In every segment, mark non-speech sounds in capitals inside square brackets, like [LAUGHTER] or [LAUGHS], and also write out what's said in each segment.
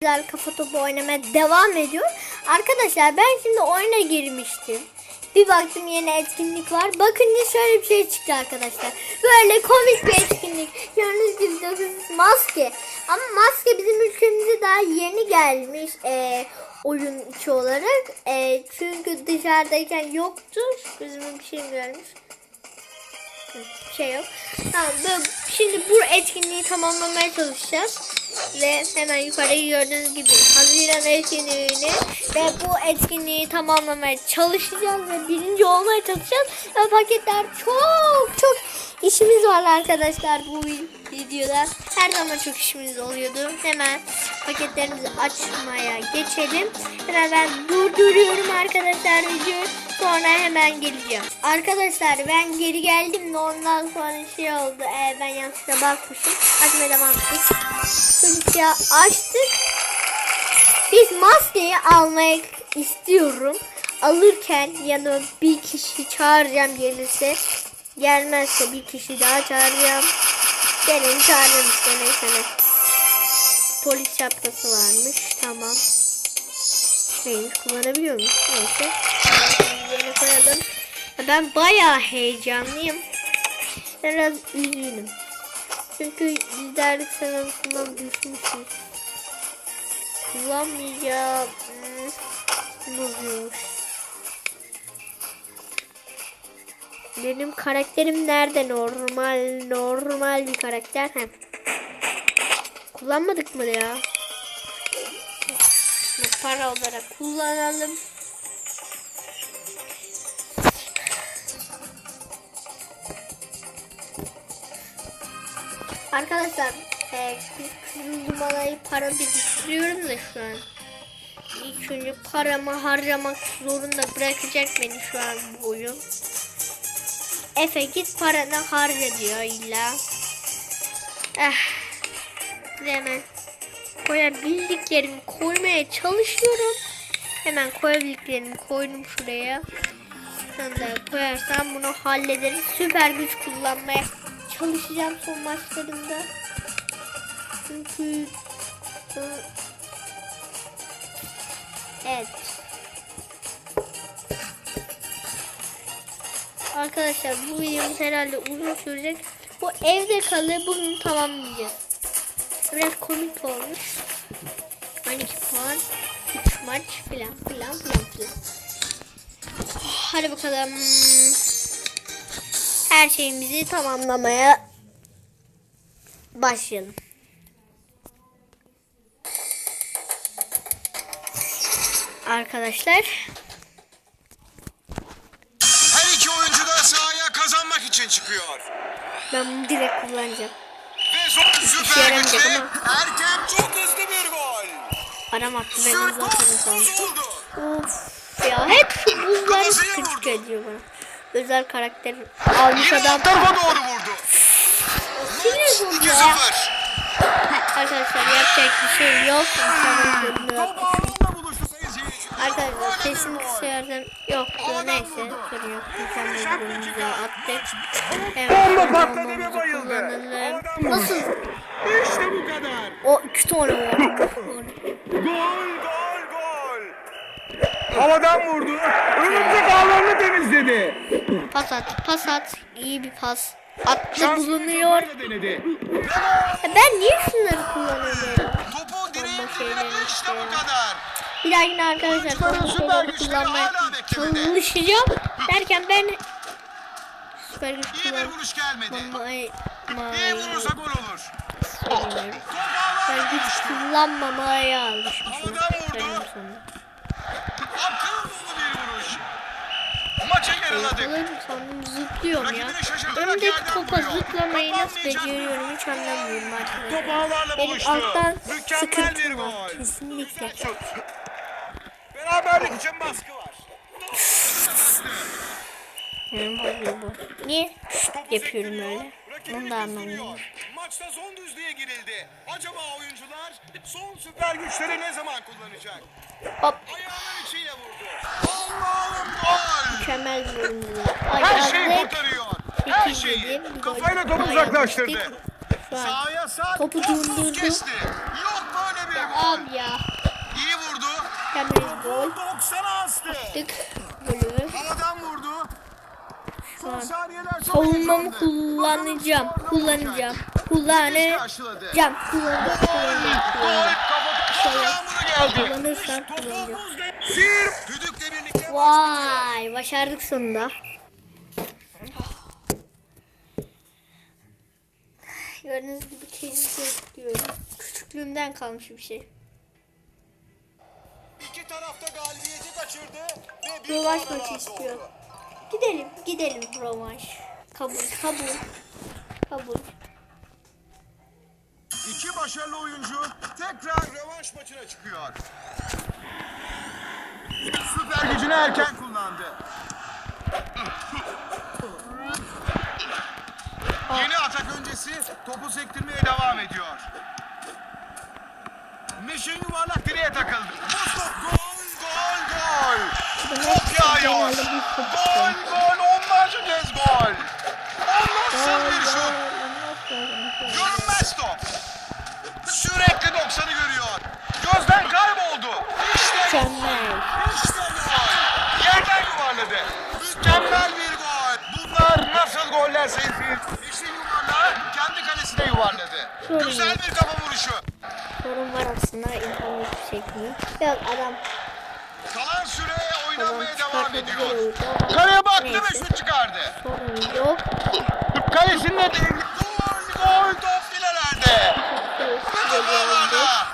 güzel kafa topu oynamaya devam ediyor. Arkadaşlar ben şimdi oyuna girmiştim. Bir baktım yeni etkinlik var. Bakınca şöyle bir şey çıktı arkadaşlar. Böyle komik bir etkinlik. Gördüğünüz gibi maske. Ama maske bizim ülkemize daha yeni gelmiş. Ee, oyun içi olarak. Ee, çünkü dışarıdayken yoktu. Bizim bir şey görmüş. Şey yok. Tamam, böyle, şimdi bu etkinliği tamamlamaya çalışacağız. Ve hemen yukarıda gördüğünüz gibi Haziran etkinliğini ve bu etkinliği tamamlamaya çalışacağız ve birinci olmaya çalışacağız. Ve paketler çok çok işimiz var arkadaşlar bu videoda. Her zaman çok işimiz oluyordu. Hemen paketlerimizi açmaya geçelim. Hemen ben durduruyorum arkadaşlar videoyu. Sonra hemen geleceğim. Arkadaşlar ben geri geldim de ondan sonra şey oldu. Ee, ben yanlışlıkla bakmışım. Açmaya devam ettik. Çocukça açtık. Biz maskeyi almak istiyorum. Alırken yanıma bir kişi çağıracağım gelirse. Gelmezse bir kişi daha çağıracağım. Gelin çağırırım işte neyse ne. Polis şapkası varmış. Tamam. Neymiş kullanabiliyor muyum? Neyse. Yerine koyalım. Ben bayağı heyecanlıyım. Biraz üzgünüm. Çünkü liderlik sınavından düşmüşüz. Kullanmayacağım. Hmm, Bozuyormuş. Benim karakterim nerede? Normal, normal bir karakter. Hem. Kullanmadık mı ya? Para olarak kullanalım. Arkadaşlar e, kızıl numarayı para biriktiriyorum da şu an. İlk önce paramı harcamak zorunda bırakacak beni şu an bu oyun. Efe git paranı harca diyor illa. Eh. Hemen koyabildiklerimi koymaya çalışıyorum. Hemen koyabildiklerimi koydum şuraya. De koyarsam bunu hallederiz. Süper güç kullanmaya çalışacağım son maçlarımda. Çünkü Evet. Arkadaşlar bu videomuz herhalde uzun sürecek. Bu evde kalır bugün tamamlayacağız. Biraz komik olmuş. 12 puan. 3 maç filan filan filan filan. Hadi bakalım. Her şeyimizi tamamlamaya başlayalım. Arkadaşlar için çıkıyor. ben bunu direkt kullanacağım. Ve son süper ama. Erken çok hızlı bir gol. Aram attı benim zaten oldu. Of ya hep Kafasına küçük ediyor bana. Özel karakter almış adam. tarafa doğru vurdu. Ya. 2-0. Arkadaşlar yapacak bir şey yok. Top Arkadaşlar sesini kısardım. Yok neyse sorun yok. Mükemmel bölümümüze attık. Evet, Bomba patladı ve bayıldı. Nasıl? İşte bu kadar. O iki tane var. Gol gol gol. Havadan vurdu. Örümcek ağlarını temizledi. Pas at, pas at. İyi bir pas. Attı bulunuyor. Ben niye şunları kullanıyorum? Topu direğe işte. bu kadar. Bir dahakine arkadaşlar süper şeyleri kullanmaya çalışacağım. Derken ben süper güç İyi bir kullan. vuruş gelmedi. May, İyi may, vurursa gol olur. söylemiyorum. Top Ben güç kullanmamaya alışmışım. Benim vuruş. Maça yarıladık. Sandım zıplıyorum ya. Önümdeki topa zıplamayı nasıl beceriyorum hiç anlamıyorum arkadaşlar. Benim alttan sıkıntım var. Kesinlikle. Beraberlik için baskı var. Benim bozuyor bu. Niye yapıyorum öyle? Bunu da anlamıyorum. Maçta son düzlüğe girildi. Acaba oyuncular son süper güçleri ne zaman kullanacak? Hop. Ayağının içiyle vurdu. Allah'ım gol. Mükemmel bir bölümdü. Her şeyi kurtarıyor. Her şeyi. Kafayla topu uzaklaştırdı. Sahaya sağ Topu durdurdu. Yok böyle bir gol. Abi ya. Mükemmel gol. 90'a astı. Tık. Golü. Havadan vurdu. Şu an savunmamı kullanacağım. Kullanacağım. Kullanacağım. Kullanacağım. Kullanacağım. Kullanırsam kullanacağım. Vay başardık sonunda. Gördüğünüz gibi kendisi bekliyorum. Küçüklüğümden kalmış bir şey. İki tarafta galibiyeti kaçırdı ve bir Rövanş maçı istiyor. oldu. Gidelim, gidelim rövanş. Kabul, kabul. Kabul. İki başarılı oyuncu tekrar rövanş maçına çıkıyor. Süper gücünü erken kullandı. Yeni atak öncesi topu sektirmeye devam ediyor. Mission yuvarlak direğe takıldı. Top gol, gol, gol. Top yağıyor. Gol, gol, onlarca kez gol. O nasıl bir şut? Görünmez top. Sürekli 90'ı görüyor. Gözden kayboldu. İşte Mükemmel. işte gol. Yerden yuvarladı. Mükemmel bir gol. Bunlar nasıl goller seyirciler? İşte yuvarlağı kendi kalesine yuvarladı. Güzel bir kafa aslında internet yüksekliği. Yok adam Kalan süre oynanmaya devam ediyor. Kaleye baktı ve şut çıkardı. Sorun yok. Kalesinde değil. Gol, gol, top ağlarda.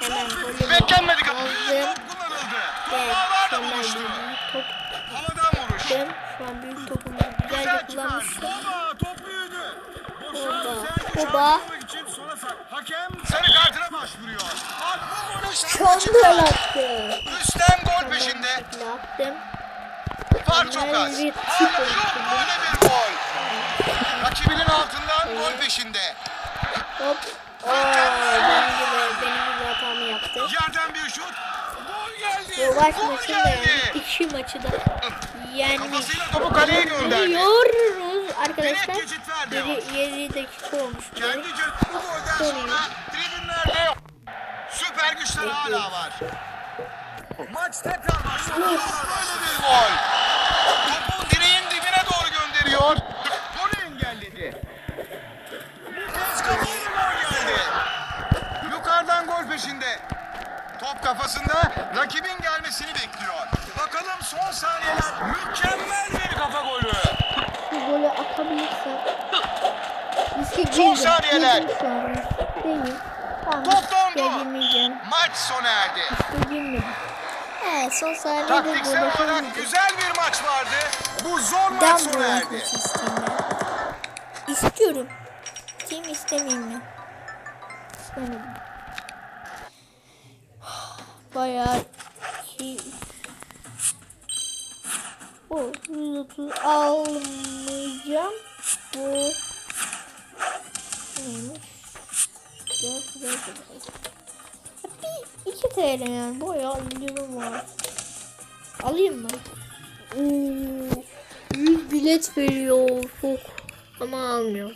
Hemen golümü Beklenmedik. Top kullanıldı. Ağlarda mükemmel buluştu. bir Havadan vuruş. attım. Şu an büyük topumu güzelce kullanmıştım. Oba top büyüdü. Oba, Boşan sen oba. güç için sona sak. Hakem sarı kartına başvuruyor. Gol attı. Üstten gol peşinde. Attım. Fark çok az. Böyle bir gol. Rakibinin altından gol peşinde. Hop. Oo, benim gibi, benim gibi hatamı yaptı. Yerden bir şut. Gol geldi. Yavaş maçı da yani iki maçı da yenmiş. Kafasıyla topu kaleye gönderdi. Arkadaşlar. Direkt geçit verdi o. 7, 7 dakika olmuş. Kendi bu golden sonra tribünlerde süper güçler hala var. Maç tekrar başlıyor. Böyle bir gol. Topu direğin dibine doğru gönderiyor. Golü engelledi. Kafayla gol geldi. Yukarıdan gol peşinde. Top kafasında rakibin gelmesini bekliyor. Bakalım son saniyeler mükemmel bir kafa golü. Golü atabilirsem. Riske girdim. saniyeler. Girdim şu an. Riskeyim. Tamam. Top dondu. Maç sona erdi. Riske girmedim. Evet son saniyede Taktiksel olarak atabildim. güzel bir maç vardı. Bu zor maç Ben sona erdi. İstiyorum. Kim istemeyeyim mi? İstemedim. [SIGHS] Bayağı O 130 almayacağım. Bu neymiş? Dört, dört, dört. Bir, iki TL yani bayağı indirim var. Alayım mı? Oo, 100 bilet veriyor çok ama almıyor.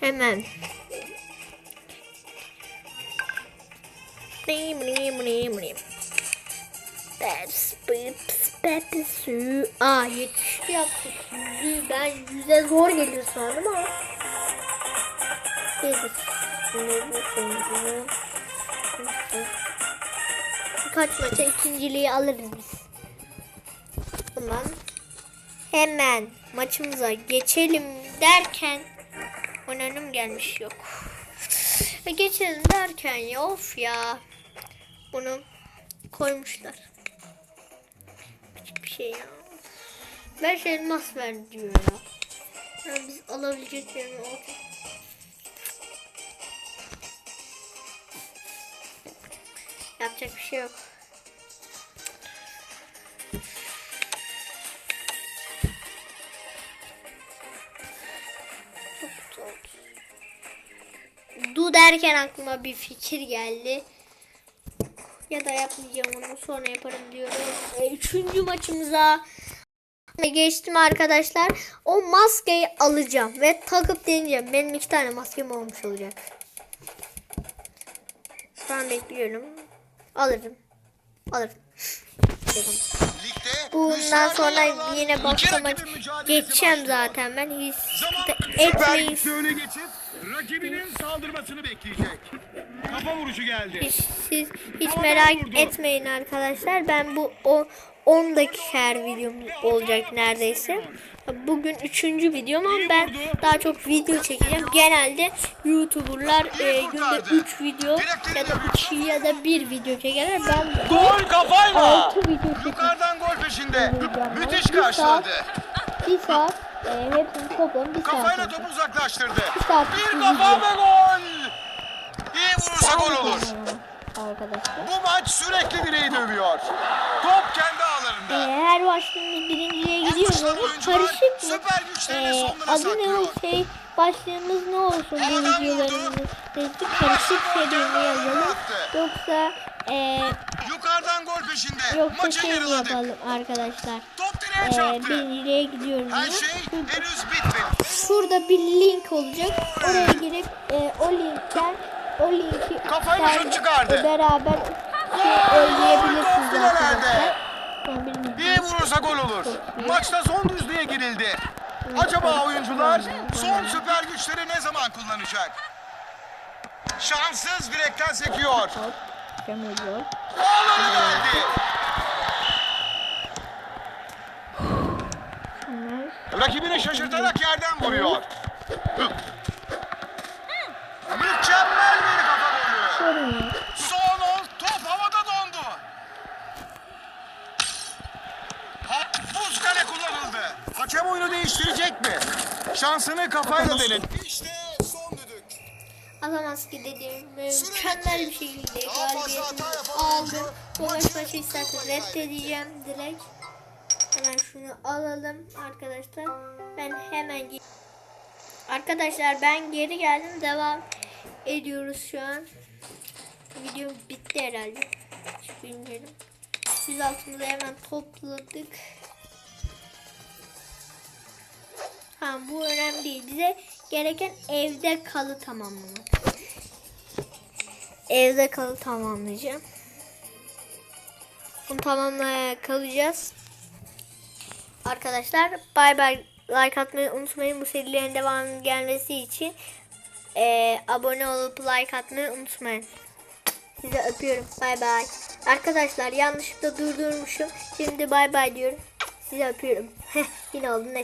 Hemen. Nim nim nim nim. That's Pepsi. Aa 70 yaptık. Yüzü ben yüze zor gelir sandım ama. Sonucu. Birkaç maça ikinciliği alırız biz. Tamam. Hemen maçımıza geçelim derken önüm gelmiş yok. Geçelim derken ya of ya. Bunu koymuşlar. Küçük bir şey ya. Beş elmas ver diyor ya. Ya biz alabilecek yerine olacak. Yapacak bir şey yok. Du derken aklıma bir fikir geldi. Ya da yapmayacağım onu sonra yaparım diyorum. E, Üçüncü maçımıza geçtim arkadaşlar. O maskeyi alacağım ve takıp deneyeceğim. Benim iki tane maskem olmuş olacak. Şu an bekliyorum. Alırım. Alırım. Bundan sonra yine rakibin mücadelesi geçeceğim zaten ben. Hiç sıkıntı geçip rakibinin saldırmasını bekleyecek. Kafa vuruşu geldi. Hiç, siz hiç merak etmeyin arkadaşlar. Ben bu o 10 dakikaer videom olacak neredeyse. Bugün üçüncü videom ama ben daha çok video çekeceğim. Genelde YouTuber'lar e, günde 3 video ya da 2 ya da 1 video çekerler. Ben Gol kafayla. 6 video çekeceğim. Yukarıdan gol peşinde. Müthiş saat- karşıladı. Bir saat e, hepsini toplam bir saat. Kafayla topu uzaklaştırdı. Bir saat Bir kafa ve gol. Gol olur. Arkadaşlar. Bu maç sürekli direği dövüyor. Top kendi Ee, ağlarında. her başlığımız birinciye oyuncular, karışık mı? süper güçlerini Ee, sonuna adı ne o şey başlığımız ne olsun bu Havadan videolarımız? vurdu. Renkli karışık şey mi yazalım? Yoksa ee, Yukarıdan gol peşinde. yoksa Maçı şey yapalım arkadaşlar? Top direğe Ee, çarptı. birinciliğe gidiyoruz. Her ya. şey henüz bitmedi. şurada bir link olacak. Oraya girip ee, o linkten o linki Kafayla sen- çıkardı. beraber finalerde. arkadaşlar. Bir vurursa gol olur. Maçta son düzlüğe girildi. Acaba oyuncular son süper güçleri ne zaman kullanacak? Şanssız direkten sekiyor. Geliyor. Ağları geldi. Rakibini şaşırtarak yerden vuruyor. Mükemmel bir kafa golü. Sorun yok. Son ol, top havada dondu. Ha, buz kale kullanıldı. Hakem oyunu değiştirecek mi? Şansını kafayla denedi. İşte son düdük. Alamaz ki dediğim mükemmel bir şekilde galibiyetimi aldım. Bu maç maçı sonuna reddedeceğim direkt. Hemen şunu alalım arkadaşlar. Ben hemen Arkadaşlar ben geri geldim. Devam ediyoruz şu an. Video bitti herhalde. Hiç bilmiyorum. Biz altımızı hemen topladık. Ha bu önemli değil. Bize gereken evde kalı tamamlamak. Evde kalı tamamlayacağım. Bunu tamamlaya kalacağız. Arkadaşlar bay bay like atmayı unutmayın. Bu serilerin devamının gelmesi için eee, abone olup like atmayı unutmayın. Size öpüyorum. Bay bay. Arkadaşlar yanlışlıkla durdurmuşum. Şimdi bay bay diyorum. Size öpüyorum. [LAUGHS] Yine oldu.